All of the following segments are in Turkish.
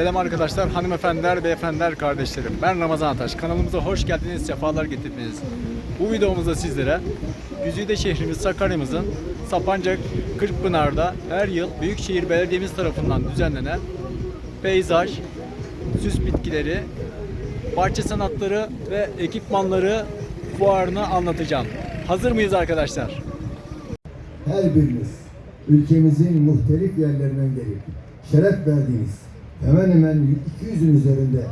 Selam arkadaşlar, hanımefendiler, beyefendiler, kardeşlerim. Ben Ramazan Ataş. Kanalımıza hoş geldiniz, sefalar getirdiniz. Bu videomuzda sizlere Güzide şehrimiz Sakarya'mızın Sapanca Kırkpınar'da her yıl Büyükşehir Belediye'miz tarafından düzenlenen peyzaj, süs bitkileri, bahçe sanatları ve ekipmanları fuarını anlatacağım. Hazır mıyız arkadaşlar? her biriniz ülkemizin muhtelif yerlerinden gelip şeref verdiğiniz hemen hemen 200'ün üzerinde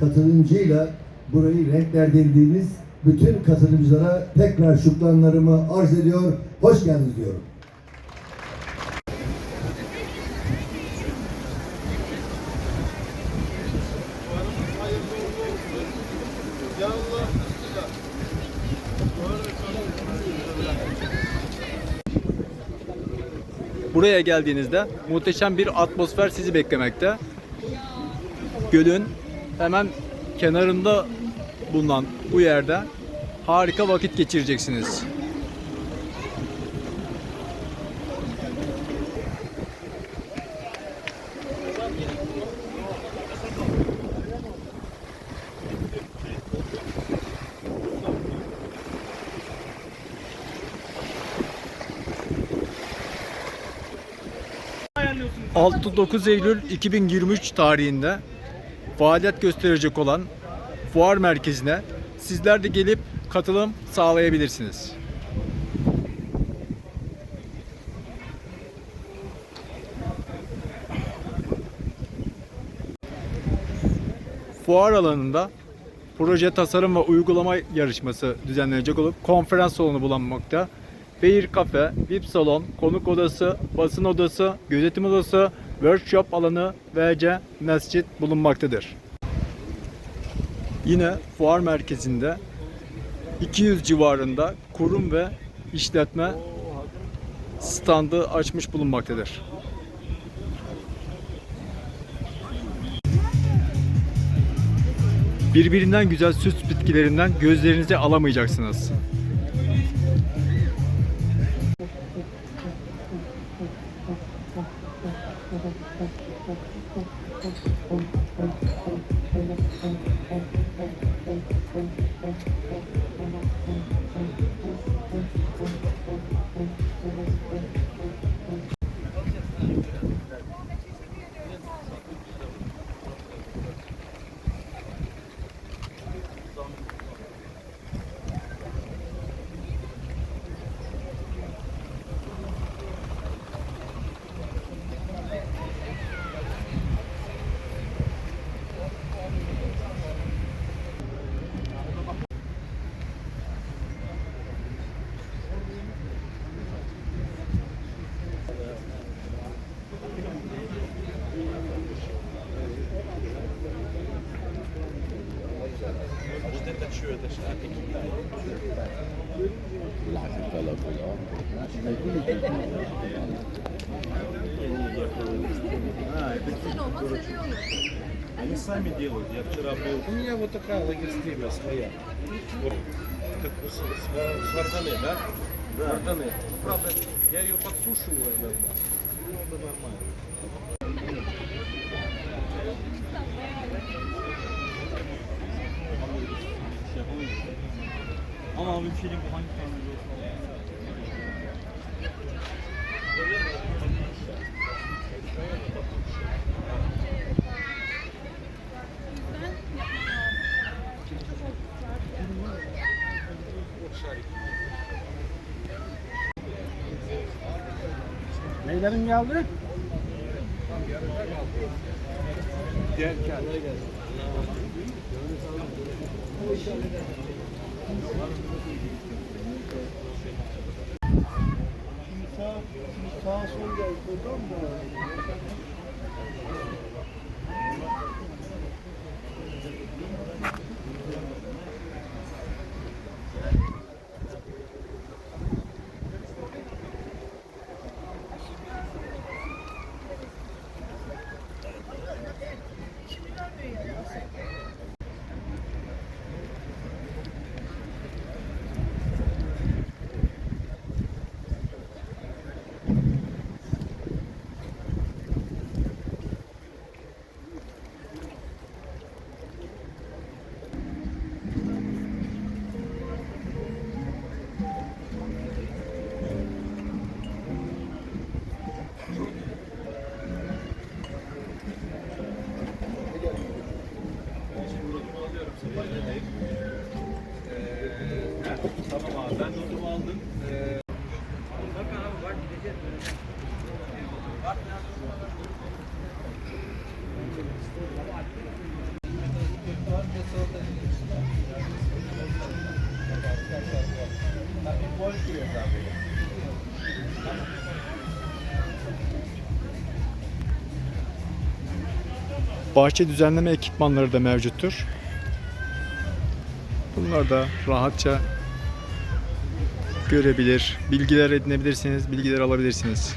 katılımcıyla burayı renklendirdiğiniz bütün katılımcılara tekrar şükranlarımı arz ediyor. Hoş geldiniz diyorum. Buraya geldiğinizde muhteşem bir atmosfer sizi beklemekte. Gölün hemen kenarında bulunan bu yerde harika vakit geçireceksiniz. ...6-9 Eylül 2023 tarihinde faaliyet gösterecek olan fuar merkezine sizler de gelip katılım sağlayabilirsiniz. Fuar alanında proje tasarım ve uygulama yarışması düzenlenecek olup konferans salonu bulunmakta. Fair kafe, VIP salon, konuk odası, basın odası, gözetim odası, workshop alanı ve mescit bulunmaktadır. Yine fuar merkezinde 200 civarında kurum ve işletme standı açmış bulunmaktadır. Birbirinden güzel süs bitkilerinden gözlerinizi alamayacaksınız. Они сами делают. Я вчера был. У меня вот такая лагерстримя своя. Вот как с, с, с варданы, да? Да. Варданы. Правда, я ее подсушиваю иногда. Ну, это нормально. Ama abi bir şey diyeyim, bu hangi olsun? Neylerin geldi? Gel kendine gel sağ, sağ sol geldi. Oradan mı? Tamam abi ben notumu aldım. Ee, bak abi bak. Bak Bahçe düzenleme ekipmanları da mevcuttur. Bunlar da rahatça görebilir, bilgiler edinebilirsiniz, bilgiler alabilirsiniz.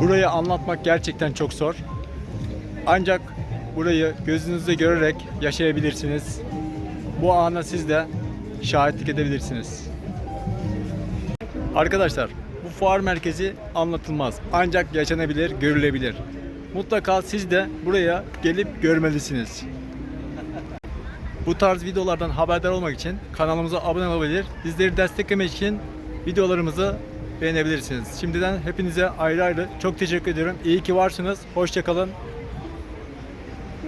Burayı anlatmak gerçekten çok zor. Ancak burayı gözünüzle görerek yaşayabilirsiniz. Bu ana siz de şahitlik edebilirsiniz. Arkadaşlar, bu fuar merkezi anlatılmaz. Ancak yaşanabilir, görülebilir. Mutlaka siz de buraya gelip görmelisiniz. Bu tarz videolardan haberdar olmak için kanalımıza abone olabilir, bizleri desteklemek için videolarımızı beğenebilirsiniz. Şimdiden hepinize ayrı ayrı çok teşekkür ediyorum. İyi ki varsınız. Hoşçakalın.